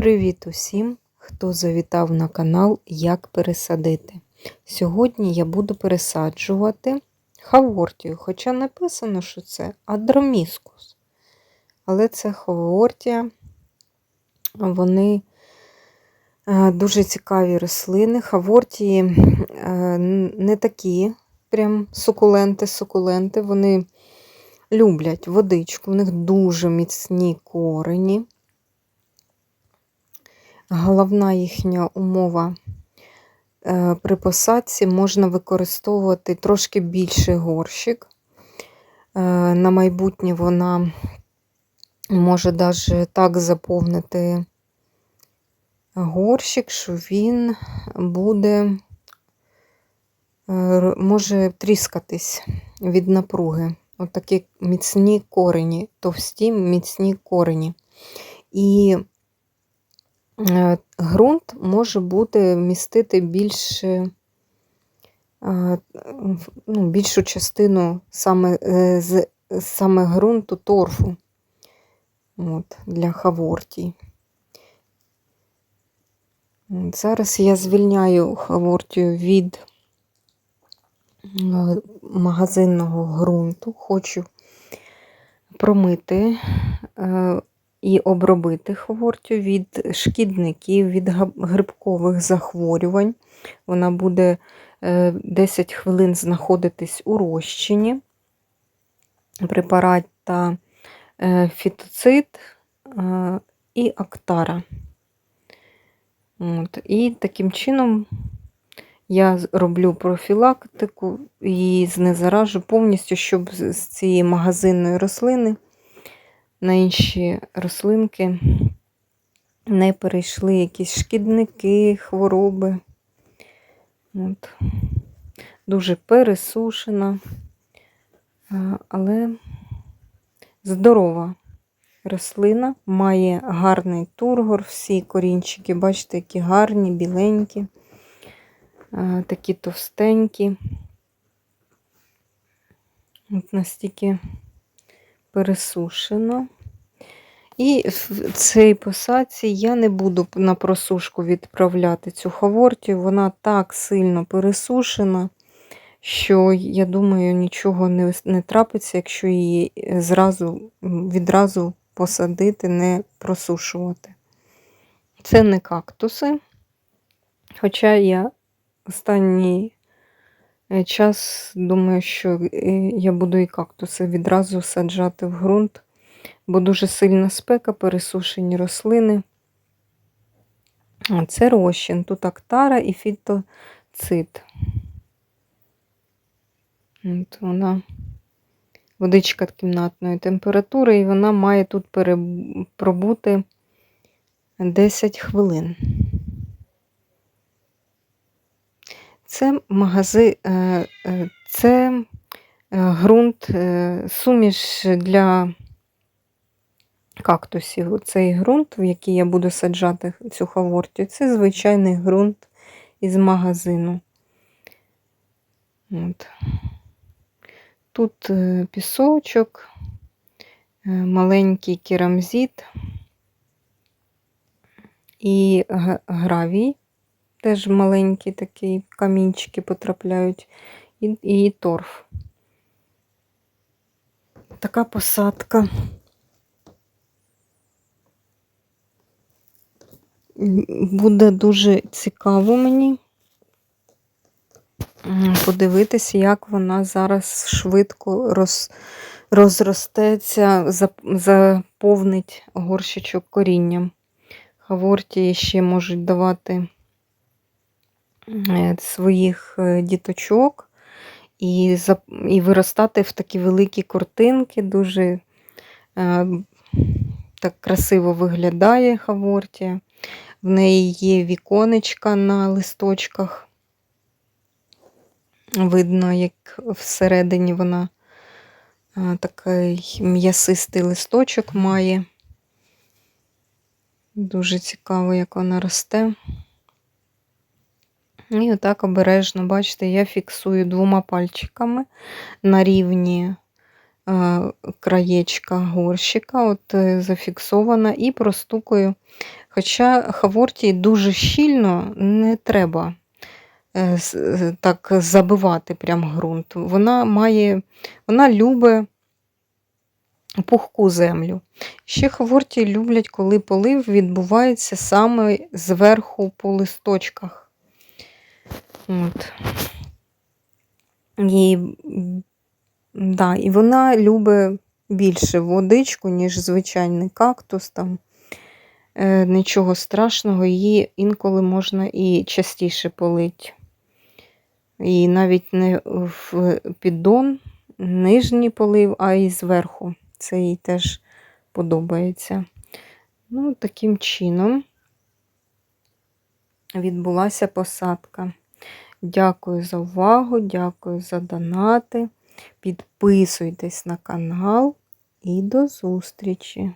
Привіт усім, хто завітав на канал Як пересадити. Сьогодні я буду пересаджувати хавортію, хоча написано, що це адроміскус. Але це хавортія, вони е, дуже цікаві рослини. Хавортії е, не такі прям сукуленти-сукуленти, вони люблять водичку, у них дуже міцні корені. Головна їхня умова е, при посадці можна використовувати трошки більший горщик. Е, на майбутнє вона може навіть так заповнити горщик, що він буде, е, може тріскатись від напруги. Отакі міцні корені, товсті міцні корені. І ґрунт може бути містити більше, ну, більшу частину саме е, з саме ґрунту торфу От, для хавортій. Зараз я звільняю хавортію від е, магазинного ґрунту, хочу промити е, і обробити хвортю від шкідників, від грибкових захворювань. Вона буде 10 е, хвилин знаходитись у розчині. Препарат та е, фітоцид е, і актара. От. І таким чином я роблю профілактику і знезаражу повністю, щоб з цієї магазинної рослини на інші рослинки не перейшли якісь шкідники, хвороби. От. Дуже пересушена, але здорова рослина, має гарний тургор, всі корінчики, бачите, які гарні, біленькі, такі товстенькі. От настільки пересушено. І в цій посадці я не буду на просушку відправляти цю хавортію, вона так сильно пересушена, що, я думаю, нічого не не трапиться, якщо її зразу, відразу посадити, не просушувати. Це не кактуси. Хоча я останній Е, час думаю, що е, я буду і кактуси відразу саджати в ґрунт, бо дуже сильна спека, пересушені рослини. Це розчин. Тут актара і фітоцит. От Вона водичка кімнатної температури, і вона має тут пробути 10 хвилин. Це магази, е, е, це е, ґрунт, суміш для кактусів. Цей ґрунт, в який я буду саджати цю хавортію, це звичайний ґрунт із магазину. От. Тут пісочок, маленький керамзит і гравій. Теж маленькі такі камінчики потрапляють, і, і торф. Така посадка. Буде дуже цікаво мені подивитися, як вона зараз швидко роз, розростеться, заповнить горщичок корінням. Хаворті ще можуть давати. Е, своїх е, діточок і і виростати в такі великі картинки, дуже е, так красиво виглядає хавортія. В неї є віконечка на листочках. Видно, як всередині вона такий м'ясистий листочок має. Дуже цікаво, як вона росте. І отак обережно, бачите, я фіксую двома пальчиками на рівні е, краєчка горщика, от е, зафіксована, і простукую. Хоча хаворті дуже щільно не треба е, е, так забивати прям ґрунт. Вона має, вона любить пухку землю. Ще хаворті люблять, коли полив відбувається саме зверху по листочках. От. І, да, і вона любить більше водичку, ніж звичайний кактус. Там. Е, нічого страшного, її інколи можна і частіше полить. І навіть не в піддон, нижній полив, а і зверху. Це їй теж подобається. Ну, таким чином відбулася посадка. Дякую за увагу, дякую за донати. Підписуйтесь на канал і до зустрічі!